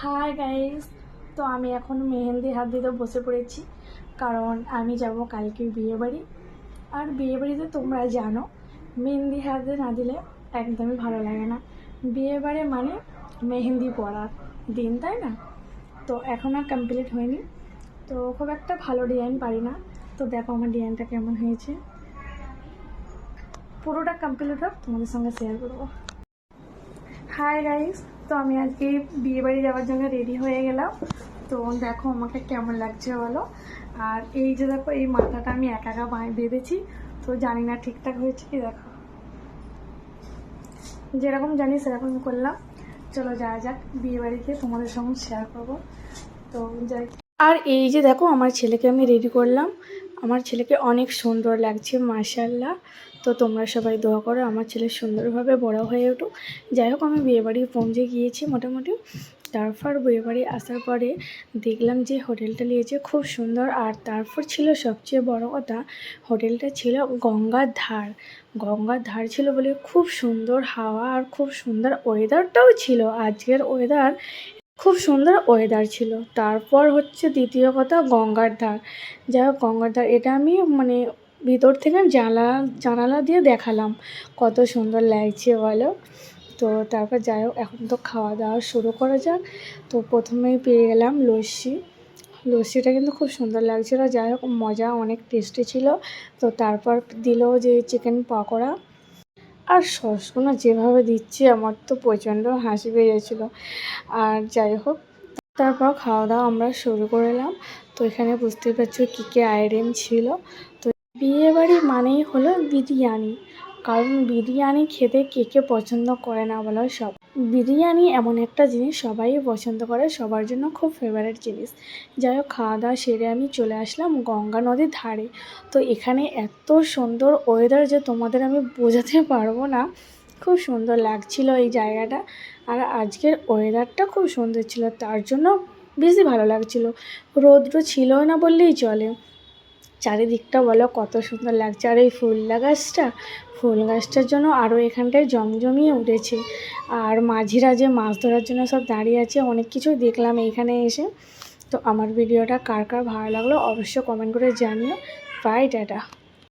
Hi guys তো আমি এখন মেহেন্দি হাত দিতে বসে পড়েছি, কারণ আমি যাব কালকে বিয়ে বাড়ি আর বিয়ে বাড়িতে তোমরা জানো মেহেন্দি হাতে না দিলে একদমই ভালো লাগে না। বিয়ে বাড়ি মানে মেহেন্দি পরার দিন, তাই না? তো এখন আর কমপ্লিট হয়নি। তো খুব একটা ভালো ডিজাইন পারি না। তো দেখো আমার ডিজাইনটা কেমন হয়েছে। পুরোটা কমপ্লিট হোক, তোমাদের সঙ্গে শেয়ার করব। হাই গাইস তো আমি আজকে বিয়ে বাড়ি যাওয়ার জন্য রেডি হয়ে গেলাম। তো দেখো আমাকে কেমন লাগছে বলো? আর এই যে দেখো, এই মাথাটা আমি একা একা বেঁধেছি। তো জানি না ঠিকঠাক হয়েছে কি দেখো। যেরকম জানি সেরকম করলাম। চলো যাওয়া যাক বিয়ে বাড়িতে তোমাদের সঙ্গে শেয়ার করব। তো যাই। আর এই যে দেখো, আমার ছেলেকে আমি রেডি করলাম। আমার ছেলেকে অনেক সুন্দর লাগছে মার্শাল্লাহ তো তোমরা সবাই দোয়া করো, আমার ছেলে সুন্দরভাবে বড় হয়ে উঠুক। যাই হোক, আমি বিয়েবাড়ি পৌঁছে গিয়েছি মোটামুটি। তারপর বিয়েবাড়ি আসার পরে দেখলাম যে হোটেলটা নিয়েছে খুব সুন্দর। আর তারপর ছিল সবচেয়ে বড় কথা, হোটেলটা ছিল গঙ্গার ধার। গঙ্গার ধার ছিল বলে খুব সুন্দর হাওয়া আর খুব সুন্দর ওয়েদারটাও ছিল। আজকের ওয়েদার খুব সুন্দর ওয়েদার ছিল। তারপর হচ্ছে দ্বিতীয় কথা গঙ্গার ধার। যাই হোক, গঙ্গার ধার, এটা আমি মানে ভিতর থেকে জানলা জানালা দিয়ে দেখালাম। কত সুন্দর লাগছে বলো? তো তারপর যাই হোক, এখন তো খাওয়া দাওয়া শুরু করা যাক। তো প্রথমেই পেয়ে গেলাম লস্যি। লস্যিটা কিন্তু খুব সুন্দর লাগছিল। যাই হোক, মজা অনেক টেস্টি ছিল। তো তারপর দিল যে চিকেন পকোড়া। আর সসগুলো যেভাবে দিচ্ছে, আমার তো প্রচণ্ড হাসি পেয়ে যাচ্ছিল আর যাই হোক, তারপর খাওয়া দাওয়া আমরা শুরু করলাম তো এখানে বুঝতে পারছ কী কী আইটেম ছিল। তো বিয়ে বাড়ি মানেই হলো বিরিয়ানি। কারণ বিরিয়ানি খেতে কে কে পছন্দ করে না বলো সব। বিরিয়ানি এমন একটা জিনিস সবাই পছন্দ করে, সবার জন্য খুব ফেভারিট জিনিস। যাই হোক, খাওয়া দাওয়া সেরে আমি চলে আসলাম গঙ্গা নদীর ধারে। তো এখানে এত সুন্দর ওয়েদার যে তোমাদের আমি বোঝাতে পারব না। খুব সুন্দর লাগছিল এই জায়গাটা। আর আজকের ওয়েদারটা খুব সুন্দর ছিল, তার জন্য বেশি ভালো লাগছিল। রৌদ্র ছিল না বললেই চলে। চারিদিকটা বলো কত সুন্দর লাগছে। আর এই ফুল গাছটা, ফুল গাছটার জন্য আরও এখানটায় জমজমিয়ে উঠেছে। আর মাঝিরা যে মাছ ধরার জন্য সব দাঁড়িয়ে আছে, অনেক কিছু দেখলাম এইখানে এসে। তো আমার ভিডিওটা কার কার ভালো লাগল অবশ্যই কমেন্ট করে জানিও। Bye tata.